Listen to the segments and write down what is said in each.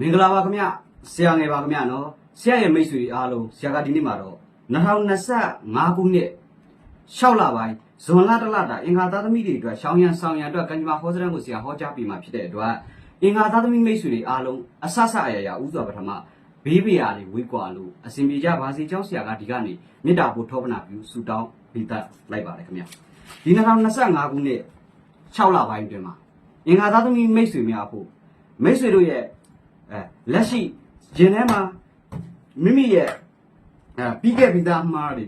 မင်္ဂလာပါခင်ဗျဆရာငယ်ပါခင်ဗျနော်ဆရာရဲ့မိတ်ဆွေအားလုံးဆရာကဒီနေ့မှာတော့2025ခုနှစ်6လပိုင်းဇွန်လတလတာအင်္ဂါသားသမီးတွေအတွက်ရှောင်းရံဆောင်ရံအတွက်ကံကြမ္မာဟောစရံကိုဆရာဟောကြားပေးมาဖြစ်တဲ့အတွက်အင်္ဂါသားသမီးမိတ်ဆွေတွေအားလုံးအဆဆအရာရာဥစွာပထမဘေးပရာတွေဝေးကွာလို့အစဉ်ပြေကြပါစေကြောင်းဆရာကဒီကနေ့မေတ္တာပို့ထောပနာပြုဆုတောင်းပေးတတ်လိုက်ပါတယ်ခင်ဗျဒီ2025ခုနှစ်6လပိုင်းအတွင်းမှာအင်္ဂါသားသမီးမိတ်ဆွေများဖို့မိတ်ဆွေတို့ရဲ့ အဲလက်ရှိဂျင်ထဲမှာမိမိရဲ့အဲပြီးခဲ့ပြီးသားအမှားတွေ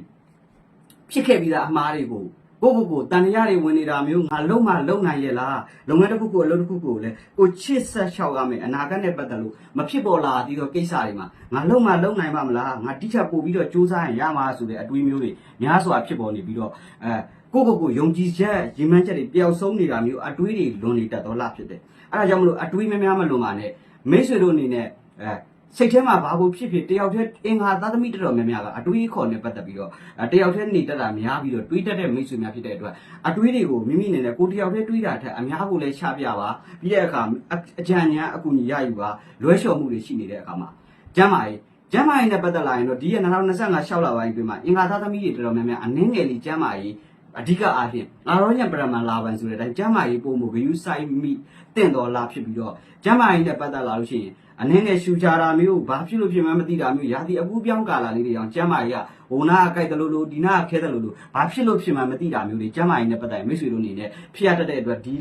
ဖြစ်ခဲ့ပြီးသားအမှားတွေကိုကိုယ့်ကိုယ်ကိုတန်ရတွေဝင်နေတာမျိုးငါလုံးမလုံးနိုင်ရဲ့လားလုပ်ငန်းတစ်ခုကိုအလုပ်တစ်ခုကိုလည်းကိုချစ်ဆက်လျှောက်ရမယ်အနာဂတ်နဲ့ပတ်သက်လို့မဖြစ်ပေါ်လာသေးသောကိစ္စတွေမှာငါလုံးမလုံးနိုင်ပါမလားငါတိကျပို့ပြီးတော့စူးစမ်းရင်ရမှာဆိုတဲ့အတွေးမျိုးတွေများစွာဖြစ်ပေါ်နေပြီးတော့အဲကိုယ့်ကိုယ်ကိုယုံကြည်ချက်ရည်မှန်းချက်တွေပျောက်ဆုံးနေတာမျိုးအတွေးတွေလွန်နေတတ်သောလားဖြစ်တယ်အဲဒါကြောင့်မလို့အတွေးများများမလွန်ပါနဲ့ မိတ်ဆွေတို့အနေနဲ့အဲစိတ်ထဲမှာဘာလို့ဖြစ်ဖြစ်တယောက်တည်းအင်္ဂါသားသမီးတော်တော်များများကအတွေးခေါ်နဲ့ပတ်သက်ပြီးတော့အဲတယောက်တည်းနေတတ်တာများပြီးတော့တွေးတတ်တဲ့မိတ်ဆွေများဖြစ်တဲ့အတွက်အတွေးတွေကိုမိမိအနေနဲ့ကိုယ်တယောက်တည်းတွေးတာထက်အများကိုလည်းချပြပါပြီးတဲ့အခါအအကြံဉာဏ်အကူအညီရယူပါလွဲလျှော်မှုတွေရှိနေတဲ့အခါမှာကျမ်းမာရေးကျမ်းမာရေးနဲ့ပတ်သက်လာရင်တော့ဒီရ2025 6လပိုင်းအတွင်းမှာအင်္ဂါသားသမီးတွေတော်တော်များများအနည်းငယ်လေးကျမ်းမာရေး အဓိကအားဖြင့်အာရောညံပရမန်လာပန်ဆိုတဲ့အတိုင်းကျမ်းမာရေးပုံမှုဂယုဆိုင်မိတင့်တော်လာဖြစ်ပြီးတော့ကျမ်းမာရေးနဲ့ပတ်သက်လာလို့ရှိရင်အနည်းငယ်ရှူချတာမျိုးဘာဖြစ်လို့ဖြစ်မှန်းမသိတာမျိုးရာသီအပူပြောင်းကာလာလေးတွေအောင်ကျမ်းမာရေးကဟိုနာကကြိုက်တယ်လို့လို့ဒီနာကခဲတယ်လို့လို့ဘာဖြစ်လို့ဖြစ်မှန်းမသိတာမျိုးတွေကျမ်းမာရေးနဲ့ပတ်သက်ရင်မိတ်ဆွေတို့အနေနဲ့ဖြစ်ရတတ်တဲ့အတွက်ဒီ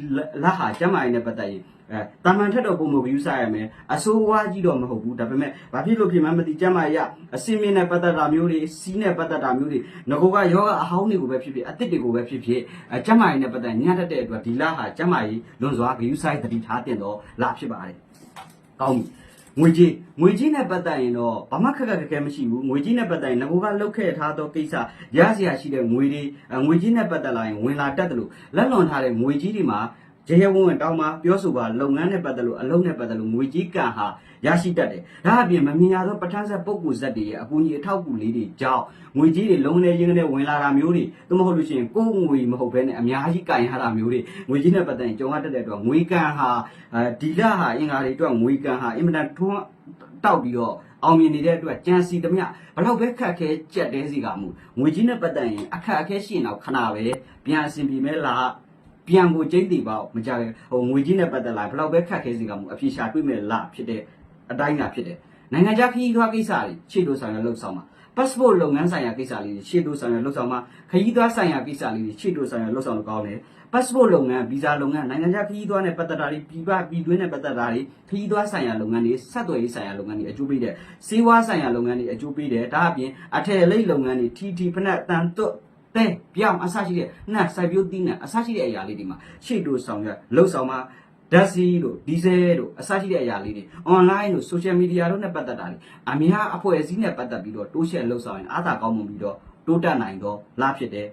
လက်ဟာကျမ်းမာရေးနဲ့ပတ်သက်ရင် အဲတာမန်ထက်တော့ပုံမှုဂယုဆိုင်ရမယ်အဆိုးဝါးကြီးတော့မဟုတ်ဘူးဒါပေမဲ့ဘာဖြစ်လို့ဖြစ်မှန်းမသိကျမ်းမာရေးကအစင်းမြင့်နဲ့ပတ်သက်တာမျိုးတွေစီးနဲ့ပတ်သက်တာမျိုးတွေငကောကယောဂအဟောင်းတွေကိုပဲဖြစ်ဖြစ်အစ်စ်တွေကိုပဲဖြစ်ဖြစ်အဲကျမ်းမာရေးနဲ့ပတ်သက်ညံ့တတ်တဲ့အတွက်ဒီလဟာကျမ်းမာရေးလွန်စွာဂယုဆိုင်တတိထားတင်တော့လဖြစ်ပါတယ်ကောင်းပြီငွေကြီးငွေကြီးနဲ့ပတ်သက်ရင်တော့ဘာမှခက်ခက်ခက်ခဲမရှိဘူးငွေကြီးနဲ့ပတ်သက်ရင်ငကိုကလုတ်ခဲ့ထားသောကိစ္စရစရာရှိတဲ့ငွေတွေအဲငွေကြီးနဲ့ပတ်သက်လာရင်ဝင်လာတတ်တယ်လို့လက်လွန်ထားတဲ့ငွေကြီးတွေမှာ ရေရဝဝင်တောင်းမှာပြောဆိုပါလုပ်ငန်းနဲ့ပတ်သက်လို့အလုပ်နဲ့ပတ်သက်လို့ငွေကြီးကံဟာရရှိတတ်တယ်ဒါအပြင်မမြင်ရသောပဋ္ဌာန်းဆက်ပုဂ္ဂိုလ်ဇက်တွေရဲ့အကူအညီအထောက်အကူလေးတွေကြောင့်ငွေကြီးတွေလုံးနေရင်းနဲ့ဝင်လာတာမျိုးတွေသို့မဟုတ်လို့ရှိရင်ကိုယ်ငွေမဟုတ်ဘဲနဲ့အများကြီးကင်ရတာမျိုးတွေငွေကြီးနဲ့ပတ်သက်ရင်ကြုံရတတ်တဲ့အတွက်ငွေကံဟာအဲဒီလဟာအင်္ဂါတွေအတွက်ငွေကံဟာအင်မတန်ထွန်းတောက်ပြီးတော့အောင်မြင်နေတဲ့အတွက်ကြံစီသမျှဘလောက်ပဲခက်ခဲကြက်တဲစီကမှုငွေကြီးနဲ့ပတ်သက်ရင်အခက်အခဲရှိရင်တော့ခဏပဲပြန်အဆင်ပြေမဲလား ပြန်ကိုကျိတ်တည်ပေါ့မကြခင်ဟိုငွေကြီးနဲ့ပတ်သက်လာဘလောက်ပဲခက်ခဲစီကမှုအဖြေရှာတွေ့မဲ့လားဖြစ်တဲ့အတိုင်းသာဖြစ်တယ်နိုင်ငံခြားခရီးသွားကိစ္စတွေခြေလို့ဆောင်ရလှုပ်ဆောင်မှာ passport လုပ်ငန်းဆိုင်ရာကိစ္စလေးတွေခြေလို့ဆောင်ရလှုပ်ဆောင်မှာခရီးသွားဆိုင်ရာကိစ္စလေးတွေခြေလို့ဆောင်ရလှုပ်ဆောင်လို့ကောင်းတယ် passport လုပ်ငန်း visa လုပ်ငန်းနိုင်ငံခြားခရီးသွားနဲ့ပတ်သက်တာတွေပြည်ပပြည်တွင်းနဲ့ပတ်သက်တာတွေခရီးသွားဆိုင်ရာလုပ်ငန်းတွေဆက်သွယ်ရေးဆိုင်ရာလုပ်ငန်းတွေအကျိုးပေးတယ်စေဝါဆိုင်ရာလုပ်ငန်းတွေအကျိုးပေးတယ်ဒါအပြင်အထည်အလိပ်လုပ်ငန်းတွေ TT ဖက်နဲ့တန်တွတ် တဲ့ပြောင်းအစရှိတဲ့နှက်စိုက်ပျိုးသီးနှံအစရှိတဲ့အရာလေးတွေမှာရှေ့တို့ဆောင်ရလှုပ်ဆောင်မှာဓာတ်စီတို့ဒီဇယ်တို့အစရှိတဲ့အရာလေးတွေ online တို့ social media တို့နဲ့ပတ်သက်တာတွေအများအဖွဲ့အစည်းနဲ့ပတ်သက်ပြီးတော့တိုးရှက်လှုပ်ဆောင်ရင်အားသာကောင်းမှုပြီးတော့တိုးတက်နိုင်တော့လားဖြစ်တယ်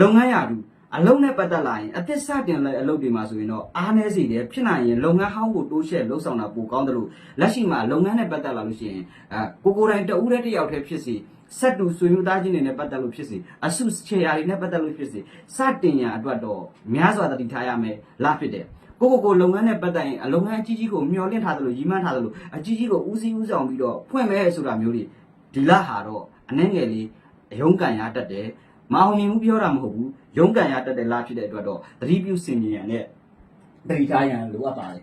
လုပ်ငန်းရာထူးအလုံးနဲ့ပတ်သက်လာရင်အသစ်စတင်တဲ့အလုပ်တွေမှာဆိုရင်တော့အားနည်းစေတယ်ဖြစ်နိုင်ရင်လုပ်ငန်းဟောင်းကိုတိုးချဲ့လှုပ်ဆောင်တာပိုကောင်းတယ်လို့လက်ရှိမှာလုပ်ငန်းနဲ့ပတ်သက်လာလို့ရှိရင်အဲကိုကိုယ်တိုင်တဦးတည်းတစ်ယောက်တည်းဖြစ်စီ ဆက်တူဆွေမျိုးသားချင်းတွေနဲ့ပတ်သက်လို့ဖြစ်စီအစုချေရာတွေနဲ့ပတ်သက်လို့ဖြစ်စီစတင်ရန်အတွက်တော့များစွာတတိထားရမယ်လားဖြစ်တယ်ကိုကိုကိုလုပ်ငန်းနဲ့ပတ်သက်ရင်အလုပ်ငန်းအကြီးကြီးကိုမျှော်လင့်ထားသလိုရည်မှန်းထားသလိုအကြီးကြီးကိုဦးစီးဦးဆောင်ပြီးတော့ဖွင့်မယ်ဆိုတာမျိုးတွေဒီလဟာတော့အနှဲငယ်လေးအယုံကန်ရတတ်တယ်မအောင်မြင်မှုပြောတာမဟုတ်ဘူးရုံးကန်ရတတ်တဲ့လားဖြစ်တဲ့အတွက်တော့သတိပြုစင်မြင်ရတဲ့သတိထားရန်လိုအပ်ပါတယ်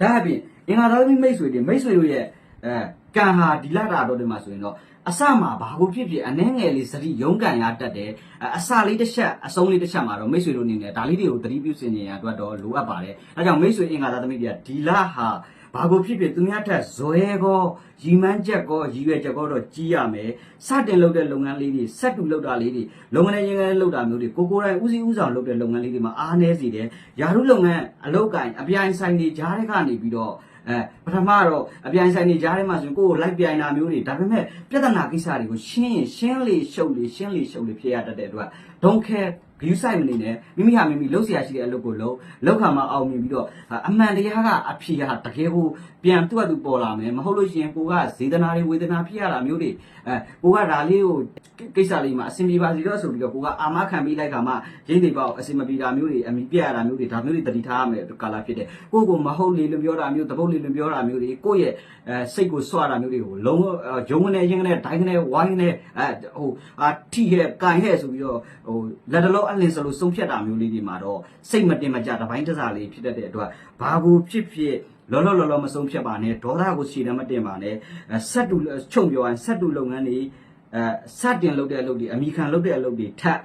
ဒါအပြင်အင်္ဂါသားသမီးမိတ်ဆွေတွေမိတ်ဆွေတို့ရဲ့အဲ ကံဟာဒီလတာတော့ဒီမှာဆိုရင်တော့အစမှာဘာကိုဖြစ်ဖြစ်အနှဲငယ်လေးစတိရုံးကန်ရတတ်တယ်အစလေးတစ်ချက်အဆုံးလေးတစ်ချက်မှာတော့မိတ်ဆွေတို့အနေနဲ့ဒါလေးတွေကိုသတိပြုစင်မြင်ရအတွက်တော့လိုအပ်ပါတယ်အဲကြောင့်မိတ်ဆွေအင်္ဂါသားသမီးတွေကဒီလဟာဘာကိုဖြစ်ဖြစ်သူများထက်ဇွဲကောရီမန်းချက်ကောရည်ရွယ်ချက်ကောတော့ကြီးရမယ်စတင်လုပ်တဲ့လုပ်ငန်းလေးတွေဆက်တူလုပ်တာလေးတွေလုပ်ငန်းရင်းငယ်လုပ်တာမျိုးတွေကိုကိုယ်တိုင်ဦးစီးဦးဆောင်လုပ်တဲ့လုပ်ငန်းလေးတွေမှာအားနည်းစေတယ်ယာရုလုပ်ငန်းအလုပ်ကိုင်အပြိုင်ဆိုင်တွေကြားတဲ့ကနေပြီးတော့ အဲပထမတော့အပြိုင်ဆိုင်တွေကြားထဲမှာဆိုရင်ကိုယ်ကိုလိုက်ပြိုင်တာမျိုးတွေဒါပေမဲ့ပြဿနာကိစ္စတွေကိုရှင်းရင်ရှင်းလေရှုပ်လေရှင်းလေရှုပ်လေဖြစ်ရတတ်တဲ့အတွက် don't care ဂယူးဆိုင်မနေနဲ့မိမိဟာမိမိလှုပ်ဆရာရှိတဲ့အလုပ်ကိုလုပ်လောက်ခါမှာအောင်မြင်ပြီးတော့အမှန်တရားကအဖြေဟာတကယ်ကိုပြန်သူ့အတူပေါ်လာမယ်မဟုတ်လို့ရှိရင်ကိုကဇေဒနာတွေဝေဒနာဖြစ်ရတာမျိုးတွေအဲကိုကဒါလေးကိုကိစ္စလေးမှာအဆင်ပြေပါစီတော့ဆိုပြီးတော့ကိုကအာမခံပေးလိုက်ခါမှရင်းနေပေါ့အဆင်မပြေတာမျိုးတွေအမိပြရတာမျိုးတွေဒါမျိုးတွေတတိထားရမယ်ကာလာဖြစ်တယ်ကိုကိုမဟုတ်လေလို့ပြောတာမျိုးတပုတ်လေလို့ပြောတာမျိုးတွေကိုရဲ့အဲစိတ်ကိုစွတာမျိုးတွေကိုလုံးဂျုံကနေရင်းကနေဒိုင်းကနေဝိုင်းကနေအဲဟိုအာထိရဲ့ကင်ရဲ့ဆိုပြီးတော့ဟိုလက်တလောအလင်းစလို့ဆုံးဖြတ်တာမျိုးလေးတွေမှာတော့စိတ်မတင်မကြတပိုင်းတစားလေးဖြစ်တတ်တဲ့အတွက်ဘာကိုဖြစ်ဖြစ်လောလောလောလောမဆုံးဖြတ်ပါနဲ့ဒေါသကိုခြေတမ်းမတင်ပါနဲ့ဆက်တူချုပ်ပြောရင်ဆက်တူလုပ်ငန်းတွေအဲစတင်လုပ်တဲ့အလုပ်တွေအမိခံလုပ်တဲ့အလုပ်တွေထပ်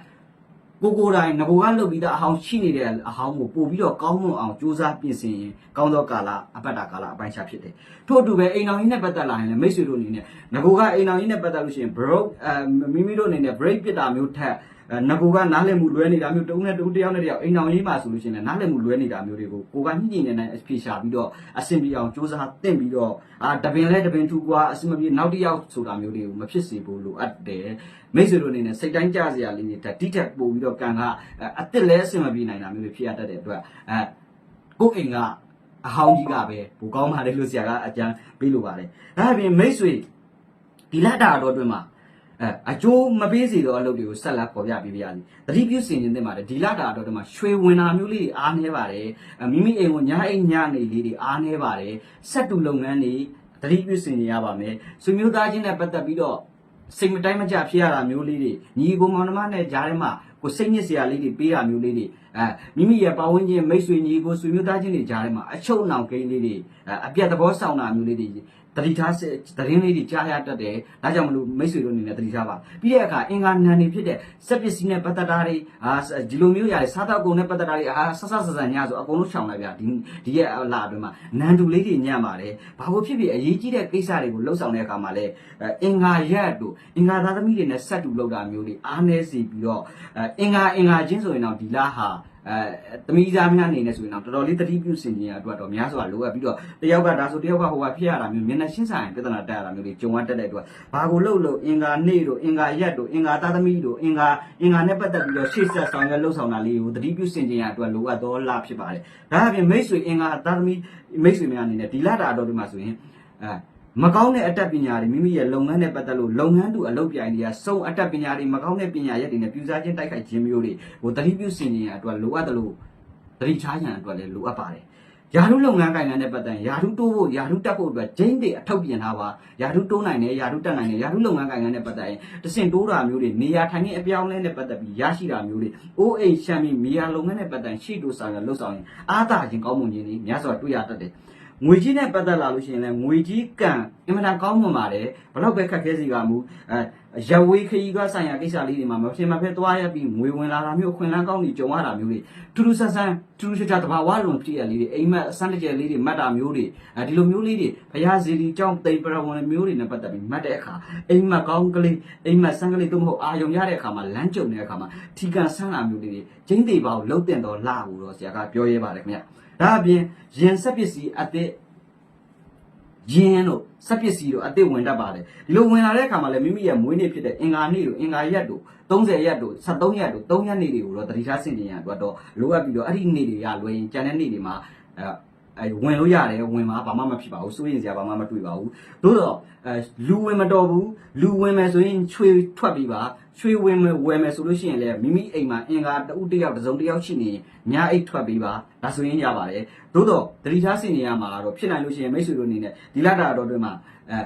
ကိုကိုယ်တိုင်ငဘိုကလုပ်ပြီးသားအဟောင်းရှိနေတဲ့အဟောင်းကိုပို့ပြီးတော့ကောင်းမွန်အောင်စူးစမ်းပြင်ဆင်ရင်ကောင်းသောကာလအပတ်တာကာလအပိုင်းခြားဖြစ်တယ်ထို့အတူပဲအိမ်တော်ကြီးနဲ့ပတ်သက်လာရင်လည်းမိတ်ဆွေတို့အနေနဲ့ငဘိုကအိမ်တော်ကြီးနဲ့ပတ်သက်လို့ရှိရင် broke အဲမိမိတို့အနေနဲ့ break ပစ်တာမျိုးထက်အဲ ငကိုကနားလည်မှုလွဲနေတာမျိုးတုံးနဲ့တုံးတယောက်နဲ့တယောက်အိမ်အောင်ရေးမှာဆိုလို့ရှိရင်လည်းနားလည်မှုလွဲနေတာမျိုးတွေကိုကိုကညှိညှိနေနေအဖြေရှာပြီးတော့အဆင်ပြေအောင်စူးစမ်းသင့်ပြီးတော့အာတပင်လဲတပင်ထူကွာအဆင်မပြေနောက်တစ်ယောက်ဆိုတာမျိုးတွေကိုမဖြစ်စေဖို့လိုအပ်တယ်မိတ်ဆွေတို့အနေနဲ့စိတ်တိုင်းကြစရာလေးတွေတက်တိတက်ပို့ပြီးတော့ကံကအစ်စ်လဲအဆင်မပြေနိုင်တာမျိုးတွေဖြစ်ရတတ်တဲ့အတွက်အဲကိုယ့်အိမ်ကအဟောင်းကြီးကပဲဘူကောင်းပါလေလို့ဆရာကအကြံပေးလိုပါတယ်ဒါအပြင်မိတ်ဆွေဒီလက်တာတော်အတွင်းမှာ အဲအကျိုးမပေးစေသောအလုပ်တွေကိုဆက်လက်ပေါ်ပြပေးပြရစီတတိပြုစင်ခြင်းတင်ပါတယ်ဒီလတာတော်အတွင်းမှာရွှေဝင်တာမျိုးလေးတွေအားနေပါတယ်အဲမိမိအိမ်ကိုညာအိမ်ညနေလေးတွေအားနေပါတယ်ဆက်တူလုပ်ငန်းတွေတတိပြုစင်ရပါမယ်ဆွေမျိုးသားချင်းနဲ့ပတ်သက်ပြီးတော့စိတ်မတိုင်းမကြဖြစ်ရတာမျိုးလေးတွေညီကိုမောင်နှမနဲ့ကြားထဲမှာကိုစိတ်ညစ်စရာလေးတွေပေးတာမျိုးလေးတွေအဲမိမိရဲ့ပတ်ဝန်းကျင်မိတ်ဆွေညီကိုဆွေမျိုးသားချင်းတွေကြားထဲမှာအချုပ်အနှောင်ကိန်းလေးတွေအဲအပြတ်သဘောဆောင်တာမျိုးလေးတွေ တတိထားစသတင်းလေးတွေကြားရတတ်တယ်ဒါကြောင့်မလို့မိတ်ဆွေတို့အနေနဲ့တတိထားပါပြီးတဲ့အခါအင်္ဂါနံတွေဖြစ်တဲ့စက်ပစ္စည်းနဲ့ပတ်သက်တာတွေအာဒီလိုမျိုးရတယ်စားတော့ကုန်နဲ့ပတ်သက်တာတွေအာဆဆဆဆညဆိုအကုန်လုံးရှောင်လိုက်ဗျာဒီဒီရဲ့လာအတွင်းမှာနန်တူလေးတွေညံ့ပါတယ်ဘာလို့ဖြစ်ဖြစ်အရေးကြီးတဲ့ကိစ္စတွေကိုလှုပ်ဆောင်တဲ့အခါမှာလဲအင်္ဂါရက်တို့အင်္ဂါသားသမီးတွေနဲ့ဆက်တူလောက်တာမျိုးတွေအားနေစီပြီးတော့အင်္ဂါအင်္ဂါချင်းဆိုရင်တော့ဒီလားဟာ အဲသမီးသားများအနေနဲ့ဆိုရင်တော့တော်တော်လေးတတိပြုစင်ခြင်းရအတွက်တော့များစွာလိုအပ်ပြီးတော့တယောက်ကဒါဆိုတယောက်ကဟိုကဖြစ်ရတာမျိုးမျက်နှာရှင်းဆိုင်ပြဿနာတက်ရတာမျိုးတွေကြုံရတတ်တဲ့အတွက်ဘာကိုလှုပ်လို့အင်္ဂါနေ့တို့အင်္ဂါရက်တို့အင်္ဂါသားသမီးတို့အင်္ဂါအင်္ဂါနဲ့ပတ်သက်ပြီးတော့ရှေ့ဆက်ဆောင်ရွက်လှုပ်ဆောင်တာလေးကိုတတိပြုစင်ခြင်းရအတွက်လိုအပ်တော့လာဖြစ်ပါတယ်ဒါအပြင်မိတ်ဆွေအင်္ဂါသားသမီးမိတ်ဆွေများအနေနဲ့ဒီလတာတော်ဒီမှာဆိုရင်အဲ မကောင်းတဲ့အတတ်ပညာတွေမိမိရဲ့လုပ်ငန်းနဲ့ပတ်သက်လို့လုပ်ငန်းတူအလုပ်ပြိုင်တွေကစုံအတတ်ပညာတွေမကောင်းတဲ့ပညာရက်တွေနဲ့ပြူစားခြင်းတိုက်ခိုက်ခြင်းမျိုးတွေဟိုတတိပြုစင်ခြင်းရအတွက်လိုအပ်တယ်လို့တတိချားရန်အတွက်လည်းလိုအပ်ပါတယ်ယာထုလုပ်ငန်းကိုင်ငန်းနဲ့ပတ်သက်ရင်ယာထုတိုးဖို့ယာထုတက်ဖို့အတွက်ဂျိန်းတွေအထောက်ပြင်ထားပါယာထုတိုးနိုင်တယ်ယာထုတက်နိုင်တယ်ယာထုလုပ်ငန်းကိုင်ငန်းနဲ့ပတ်သက်ရင်တဆင့်တိုးတာမျိုးတွေနေရာထိုင်ခြင်းအပြောင်းအလဲနဲ့ပတ်သက်ပြီးရရှိတာမျိုးတွေအိုးအိမ်ရှမ်းပြီးမြေယာလုပ်ငန်းနဲ့ပတ်သက်ရင်ရှေ့တိုးဆောင်ရလှုပ်ဆောင်ရင်အားသာခြင်းကောင်းမွန်ခြင်းတွေများစွာတွေ့ရတတ်တယ် ငွေကြီးနဲ့ပတ်သက်လာလို့ရှိရင်လည်းငွေကြီးကံအင်မတန်ကောင်းမွန်ပါတယ်ဘလောက်ပဲခက်ခဲစီကမူအဲ ရဝေးခရီးကဆိုင်ရာကိစ္စလေးတွေမှာမဖြစ်မဖက်သွားရပြီးငွေဝင်လာတာမျိုးအခွင့်အလမ်းကောင်းတွေကြုံရတာမျိုးတွေထူးထူးဆန်းဆန်းထူးထူးခြားခြားတဘာဝလုံးဖြစ်ရလေးတွေအိမ်မက်အစမ်းတကျလေးတွေမှတ်တာမျိုးတွေအဲဒီလိုမျိုးလေးတွေဘုရားဇီလီကြောင့်တိမ်ပရဝဏမျိုးတွေနဲ့ပတ်သက်ပြီးမှတ်တဲ့အခါအိမ်မက်ကောင်းကလေးအိမ်မက်ဆန်းကလေးတို့မဟုတ်အာယုံရတဲ့အခါမှာလမ်းကြုံတဲ့အခါမှာထီကန်ဆန်းတာမျိုးလေးတွေကျင်းသေးပါကိုလှုပ်တင်တော့လာဘူးတော့ဆရာကပြောရဲပါတယ်ခင်ဗျဒါအပြင်ရင်ဆက်ပစ္စည်းအသစ် ရင်းတို့စက်ပစ္စည်းတို့အသစ်ဝင်တတ်ပါတယ်ဒီလိုဝင်လာတဲ့အခါမှာလည်းမိမိရဲ့မွေးနေ့ဖြစ်တဲ့အင်္ဂါနေ့တို့အင်္ဂါရက်တို့30ရက်တို့73ရက်တို့3ရက်နေ့တွေကိုတော့တတိထားဆင်ကျင်ရအတွက်တော့လိုအပ်ပြီးတော့အဲ့ဒီနေ့တွေကလွယ်ရင်ကျန်တဲ့နေ့တွေမှာအဲ အဲဝင်လို့ရတယ်ဝင်မှာဘာမှမဖြစ်ပါဘူးစိုးရင်စရာဘာမှမတွေ့ပါဘူးသို့တော့အဲလူဝင်မတော်ဘူးလူဝင်မယ်ဆိုရင်ချွေထွက်ပြီးပါချွေဝင်မယ်ဝယ်မယ်ဆိုလို့ရှိရင်လည်းမိမိအိမ်မှာအင်္ဂါတဦးတစ်ယောက်တစ်စုံတစ်ယောက်ရှိနေရင်ညာအိတ်ထွက်ပြီးပါဒါဆိုရင်ရပါတယ်သို့တော့တတိထားဆင်နေရမှာတော့ဖြစ်နိုင်လို့ရှိရင်မိတ်ဆွေတို့အနေနဲ့ဒီလတာတော်တွင်မှာအဲ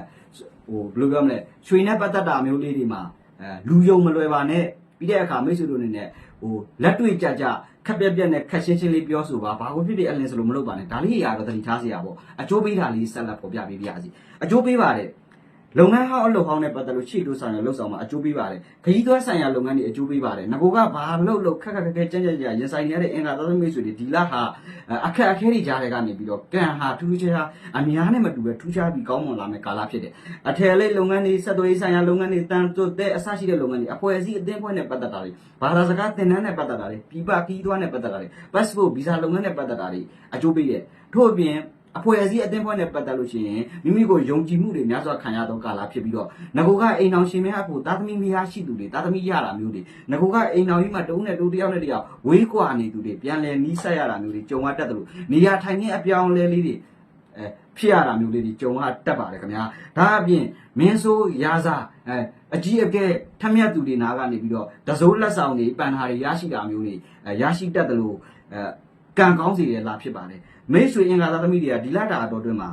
ဟိုဘယ်လိုပြောမလဲချွေနဲ့ပတ်သက်တာမျိုးလေးတွေမှာအဲလူယုံမလွယ်ပါနဲ့ပြီးတဲ့အခါမိတ်ဆွေတို့အနေနဲ့ဟိုလက်တွေ့ကြကြ ခက်ပြက်ပြက်နဲ့ခက်ရှင်းရှင်းလေးပြောဆိုပါဘာလို့ဖြစ်ဖြစ်အလင်းစလို့မလုပ်ပါနဲ့ဒါလေးအရာတော့တတိထားစရာပေါ့အကျိုးပေးတာလေးဆက်လက်ပေါ်ပြပေးပါစီအကျိုးပေးပါတယ် လုပ်ငန်းဟောင်းအလုပ်ဟောင်းနဲ့ပတ်သက်လို့ရှေ့တိုးဆိုင်ရလုပ်ဆောင်မှာအကျိုးပေးပါတယ်ခရီးသွားဆိုင်ရာလုပ်ငန်းတွေအကျိုးပေးပါတယ်ငကိုကဘာလုပ်လို့ခက်ခက်ခက်ခက်ကြမ်းကြမ်းကြရင်ဆိုင်နေရတဲ့အင်္ဂါသားသမီးဆိုတွေဒီလဟာအခက်အခဲတွေကြားတွေကနေပြီးတော့ကံဟာထူးထူးခြားခြားအများနဲ့မတူပဲထူးခြားပြီးကောင်းမွန်လာမယ့်ကာလဖြစ်တယ်အထယ်လေးလုပ်ငန်းတွေဆက်သွယ်ရေးဆိုင်ရာလုပ်ငန်းတွေတန်တုတ်တဲ့အစရှိတဲ့လုပ်ငန်းတွေအဖွဲ့အစည်းအသင်းဖွဲ့နဲ့ပတ်သက်တာတွေဘာသာစကားသင်တန်းနဲ့ပတ်သက်တာတွေပြည်ပခီးသွားနဲ့ပတ်သက်တာတွေ passport visa လုပ်ငန်းနဲ့ပတ်သက်တာတွေအကျိုးပေးတယ်ထို့အပြင် အဖွဲ့အစည်းအသင်းဖွဲ့နဲ့ပတ်သက်လို့ရှိရင်မိမိကိုယုံကြည်မှုတွေများစွာခံရသောကာလဖြစ်ပြီးတော့ငကိုကအိမ်အောင်ရှင်များအဖို့တာသမီမယားရှိသူတွေတာသမီရတာမျိုးတွေငကိုကအိမ်အောင်ကြီးမှာတဦးနဲ့တူတယောက်နဲ့တယောက်ဝေးကွာနေသူတွေပြန်လည်နီးစပ်ရတာမျိုးတွေကြုံရတတ်တယ်လို့နေရာထိုင်ခင်းအပြောင်းအလဲလေးတွေအဲဖြစ်ရတာမျိုးလေးတွေကြုံရတတ်ပါတယ်ခင်ဗျာဒါအပြင်မင်းဆိုးရာဇာအဲအကြီးအကဲထက်မြက်သူတွေနာကနေပြီးတော့တစိုးလက်ဆောင်တွေပန်ဟာတွေရရှိတာမျိုးတွေအဲရရှိတတ်တယ်လို့အဲကံကောင်းစီရလာဖြစ်ပါတယ် မိတ်ဆွေအင်္ဂါသားသမီးတွေကဒီလတာအတော်တွင်းမှာ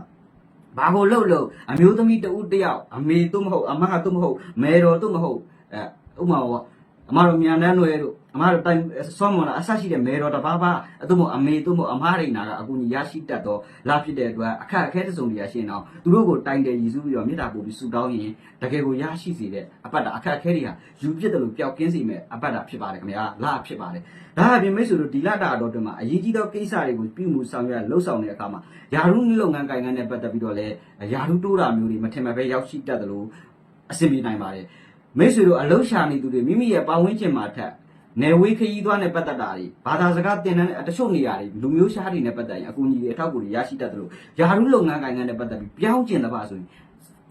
ဘာကိုလှုပ်လို့အမျိုးသမီးတဦးတယောက်အမေတို့မဟုတ်အမကတို့မဟုတ်မဲတော်တို့မဟုတ်အဲဥမာပေါ့အမတို့မြန်တန်းတွေတို့ အမတို့တိုင်စောမလာအဆရှိတဲ့မဲတော်တစ်ပါးပါအတို့မဟုတ်အမေတို့မဟုတ်အမရိနာကအကူကြီးရရှိတတ်တော့လာဖြစ်တဲ့အတွက်အခက်အခဲတစ်စုံတရာရှိရင်တော့သူတို့ကိုတိုင်တယ်ရည်စူးပြီးတော့မေတ္တာပို့ပြီးဆုတောင်းရင်တကယ်ကိုရရှိစေတဲ့အပတ်တာအခက်အခဲတွေဟာယူပြစ်တယ်လို့ပျောက်ကင်းစေမဲ့အပတ်တာဖြစ်ပါတယ်ခင်ဗျာလာဖြစ်ပါတယ်ဒါအပြင်မိတ်ဆွေတို့ဒီလတာအတော်တွင်မှာအရေးကြီးသောကိစ္စတွေကိုပြုမှုဆောင်ရွက်လှုပ်ဆောင်တဲ့အခါမှာယာရုလုပ်ငန်းကိုင်ငန်းနဲ့ပတ်သက်ပြီးတော့လည်းယာရုတိုးတာမျိုးတွေမထင်မှတ်ပဲရောက်ရှိတတ်တယ်လို့အဆင်ပြေနိုင်ပါတယ်မိတ်ဆွေတို့အလုံးရှာနေသူတွေမိမိရဲ့ပတ်ဝန်းကျင်မှာထက် နယ်ဝေးခရီးသွားနဲ့ပတ်သက်တာတွေဘာသာစကားသင်တန်းတချို့နေရာတွေလူမျိုးရှားတွေနဲ့ပတ်သက်ရင်အကူအညီတွေအထောက်အကူတွေရရှိတတ်တယ်လို့ယာရုလုပ်ငန်းကိုင်ငန်းနဲ့ပတ်သက်ပြီးပြောင်းကျင်တဲ့ပါဆိုရင်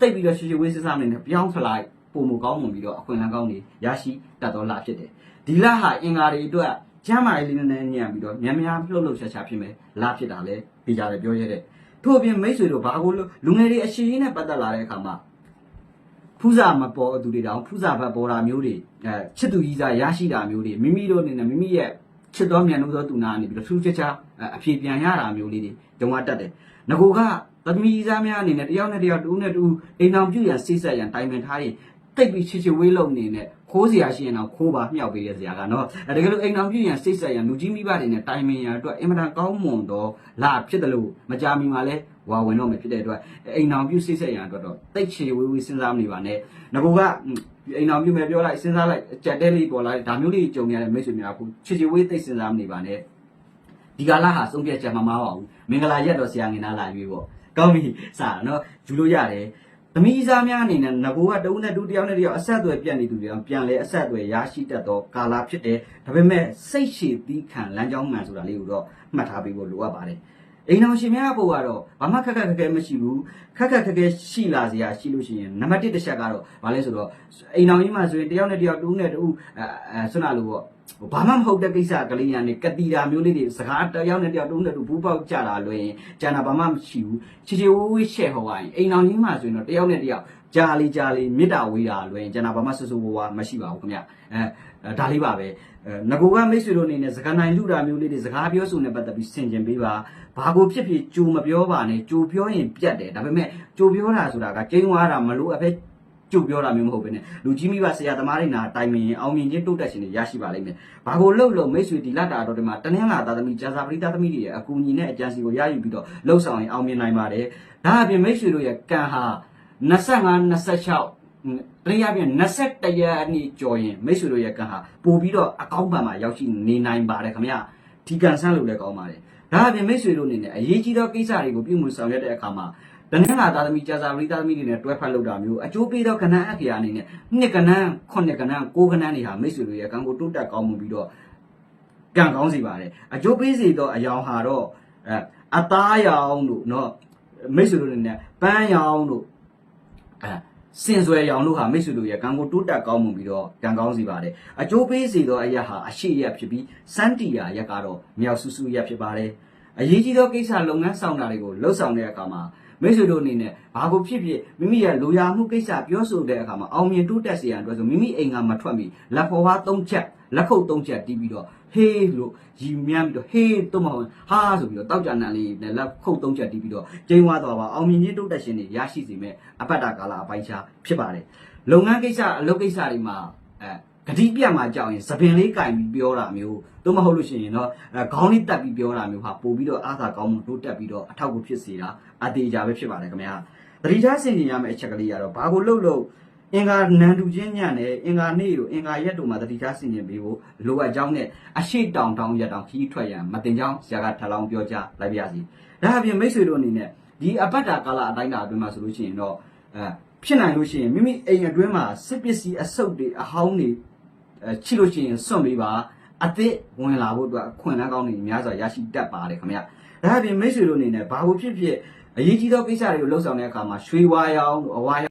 တိတ်ပြီးတော့ရှေ့ရှေ့ဝေးစစမနေနဲ့ပြောင်းဖလိုက်ပုံမကောင်းမှန်ပြီးတော့အခွင့်အလမ်းကောင်းတွေရရှိတတ်တော်လာဖြစ်တယ်ဒီလဟာအင်္ဂါတွေအတွက်ကျမ်းမာရေးလေးနဲ့ညံ့ပြီးတော့မြန်မြန်လှုပ်လှုပ်ရှားရှားဖြစ်မယ်လာဖြစ်တာလဲသိကြတယ်ပြောရတဲ့ထို့အပြင်မိတ်ဆွေတို့ဘာကိုလို့လူငယ်တွေအရှိကြီးနဲ့ပတ်သက်လာတဲ့အခါမှာ ဖူးစာမပေါ်သူတွေတောင်ဖူးစာဘက်ပေါ်တာမျိုးတွေအဲချစ်သူကြီးစားရရှိတာမျိုးတွေမိမိတို့အနေနဲ့မိမိရဲ့ချစ်တော်မြန်လို့သောသူနာကနေပြီးတော့ထူးခြားခြားအဖြေပြန်ရတာမျိုးလေးတွေတုံးဝတတ်တယ်ငကိုကသမီးစားများအနေနဲ့တယောက်နဲ့တယောက်တူနဲ့တူအိမ်အောင်ပြုရန်စိတ်ဆက်ရန်တိုင်ပင်ထားရင်တိတ်ပြီးချစ်ချစ်ဝေးလုံနေနဲ့ခိုးစရာရှိရင်တော့ခိုးပါမြောက်ပေးရစရာကနော်အဲတကယ်လို့အိမ်အောင်ပြုရန်စိတ်ဆက်ရန်လူကြီးမိဘတွေနဲ့တိုင်ပင်ရန်အတွက်အင်မတန်ကောင်းမွန်တော့လာဖြစ်တယ်လို့မကြမီမှာလဲ ဝါဝင်တော့မယ်ဖြစ်တဲ့အတွက်အိမ်အောင်ပြုစိတ်ဆက်ရန်အတွက်တော့တိတ်ချေဝေးဝေးစဉ်းစားမနေပါနဲ့ငကိုကအိမ်အောင်ပြုမယ်ပြောလိုက်စဉ်းစားလိုက်ကြက်တဲလေးပေါ်လာဒါမျိုးလေးကြုံရတဲ့မိတ်ဆွေများအခုချစ်ချေဝေးတိတ်စဉ်းစားမနေပါနဲ့ဒီကာလဟာဆုံးဖြတ်ချက်မမှားပါဘူးမင်္ဂလာရက်တော့ဆရာငင်သားလာရွေးပေါ့ကောင်းပြီစတာနော်ယူလို့ရတယ်သမီးစားများအနေနဲ့ငကိုကတဦးနဲ့တူတယောက်နဲ့တယောက်အဆက်အသွယ်ပြတ်နေသူတွေအောင်ပြန်လဲအဆက်အသွယ်ရရှိတတ်သောကာလဖြစ်တယ်ဒါပေမဲ့စိတ်ရှည်သီးခံလမ်းကြောင်းမှန်ဆိုတာလေးကိုတော့မှတ်ထားပေးဖို့လိုအပ်ပါတယ် အိမ်တော်ရှင်များဖို့ကတော့ဘာမှခက်ခက်ခက်ခဲမရှိဘူးခက်ခက်ခက်ခဲရှိလာစရာရှိလို့ရှိရင်နံပါတ်1တစ်ချက်ကတော့ဘာလဲဆိုတော့အိမ်တော်ကြီးမှာဆိုရင်တယောက်နဲ့တယောက်တူနဲ့တူအဲအဲဆွနာလို့ပေါ့ဘာမှမဟုတ်တဲ့ကိစ္စကလေးညာနေကတိတာမျိုးလေးတွေစကားတယောက်နဲ့တယောက်တူနဲ့တူဘူးပေါက်ကြတာလွင်ကျန်တာဘာမှမရှိဘူးချီချီဝဝေးရှဲဟောရင်အိမ်တော်ကြီးမှာဆိုရင်တော့တယောက်နဲ့တယောက် ကြာလီကြာလီမေတ္တာဝေးတာလွင်ကျန်တာဘာမှဆူဆူဝဝမရှိပါဘူးခင်ဗျအဲဒါလေးပါပဲအဲငကိုကမိတ်ဆွေတို့အနေနဲ့စကားနိုင်လူတာမျိုးလေးတွေစကားပြောဆိုနေပတ်သက်ပြီးဆင်ခြင်ပေးပါဘာကိုဖြစ်ဖြစ်ကြိုမပြောပါနဲ့ကြိုပြောရင်ပြတ်တယ်ဒါပေမဲ့ကြိုပြောတာဆိုတာကကျင်းသွားတာမလို့အဖက်ကြိုပြောတာမျိုးမဟုတ်ဘဲနဲ့လူကြီးမိဘဆရာသမားတွေနာတိုင်ပင်ရင်အောင်မြင်ခြင်းတိုးတက်ခြင်းတွေရရှိပါလိမ့်မယ်။ဘာကိုလှုပ်လို့မိတ်ဆွေဒီလတာတော်တွေမှာတနင်္လာသားသမီးကြာစာပရိသတ်သမီးတွေရဲ့အကူအညီနဲ့အကြံစီကိုရယူပြီးတော့လှုပ်ဆောင်ရင်အောင်မြင်နိုင်ပါတယ်။ဒါအပြင်မိတ်ဆွေတို့ရဲ့ကံဟာ 25 26တနည်းအားဖြင့်21ရက်အနည်းကြော်ရင်မိတ်ဆွေတို့ရဲ့ကံဟာပို့ပြီးတော့အကောင်းဘန်မှာရောက်ရှိနေနိုင်ပါတယ်ခင်ဗျာ။ဒီကံဆန်းလို့လည်းကောင်းပါတယ်။ဒါအပြင်မိတ်ဆွေတို့အနေနဲ့အရေးကြီးသောကိစ္စတွေကိုပြုမှုဆောင်ရွက်တဲ့အခါမှာတနင်္လာသားသမီးကြာစာပရိသတ်သမီးတွေနဲ့တွဲဖက်လုပ်တာမျိုးအကျိုးပေးသောကဏ္ဍအက္ခရာအနေနဲ့နှစ်ကဏ္ဍခုနှစ်ကဏ္ဍကိုးကဏ္ဍတွေဟာမိတ်ဆွေတို့ရဲ့ကံကိုတိုးတက်ကောင်းမှုပြီးတော့ကံကောင်းစေပါတယ်အကျိုးပေးစေသောအယောင်ဟာတော့အဲအသားရောင်တို့เนาะမိတ်ဆွေတို့အနေနဲ့ပန်းရောင်တို့ အဲစင်ဆွဲရောင်တို့ဟာမိတ်ဆွေတို့ရဲ့ကံကိုတိုးတက်ကောင်းမှုပြီးတော့ကံကောင်းစေပါတယ်အကျိုးပေးစေသောအရာဟာအရှိရက်ဖြစ်ပြီးစန္တီယာရက်ကတော့မြောက်ဆူဆူရက်ဖြစ်ပါတယ်အရေးကြီးသောကိစ္စလုပ်ငန်းဆောင်တာတွေကိုလှုပ်ဆောင်တဲ့အခါမှာမိတ်ဆွေတို့အနေနဲ့ဘာကိုဖြစ်ဖြစ်မိမိရဲ့လူရမှုကိစ္စပြောဆိုတဲ့အခါမှာအောင်မြင်တိုးတက်စေရန်အတွက်ဆိုမိမိအိမ်ကမထွက်မီလက်ဖော်ဝါး၃ချက် လက်ခုပ်၃ချက်တီးပြီးတော့ဟေးလို့ရီမြန်းပြီးတော့ဟေးတော့မဟုတ်ဟာဆိုပြီးတော့တောက်ကြနန်လေးနဲ့လက်ခုပ်၃ချက်တီးပြီးတော့ကျင်းဝါသွားပါအောင်မြင်ခြင်းတိုးတက်ခြင်းတွေရရှိစေမဲ့အပတ်တာကာလအပိုင်းခြားဖြစ်ပါတယ်လုပ်ငန်းကိစ္စအလုပ်ကိစ္စတွေမှာအဲဂတိပြတ်မှာကြောက်ရင်သပင်လေးကင်ပြီးပြောတာမျိုးတို့မဟုတ်လို့ရှိရင်တော့အဲခေါင်းလေးတက်ပြီးပြောတာမျိုးဟာပို့ပြီးတော့အားသာကောင်းမှုတိုးတက်ပြီးတော့အထောက်အကူဖြစ်စေတာအသေးကြပဲဖြစ်ပါတယ်ခင်ဗျာသတိထားဆင်ခြင်ရမယ့်အချက်ကလေးကတော့ဘာကိုလှုပ်လို့ အင်္ဂါနန်တူချင်းညံ့နဲ့အင်္ဂါနေ့တို့အင်္ဂါရက်တို့မှာသတိထားဆင်ခြင်ပေးဖို့လိုအပ်ကြောင်းနဲ့အရှိတောင်တောင်ရက်တောင်ခီးထွက်ရန်မတင်ကြောင်းဆရာကထလောင်းပြောကြားလိုက်ပါရစီဒါအပြင်မိတ်ဆွေတို့အနေနဲ့ဒီအပတ်တာကာလအတိုင်းတာအတွင်းမှာဆိုလို့ရှိရင်တော့အဲဖြစ်နိုင်လို့ရှိရင်မိမိအိမ်အတွင်းမှာစစ်ပစ္စည်းအဆုတ်တွေအဟောင်းတွေအဲချိလို့ရှိရင်စွန့်ပေးပါအသစ်ဝင်လာဖို့အတွက်အခွင့်အလမ်းကောင်းတွေများစွာရရှိတတ်ပါတယ်ခင်ဗျဒါအပြင်မိတ်ဆွေတို့အနေနဲ့ဘာလို့ဖြစ်ဖြစ်အရေးကြီးသောကိစ္စတွေကိုလှုပ်ဆောင်တဲ့အခါမှာရွှေဝါရောင်အဝါရောင်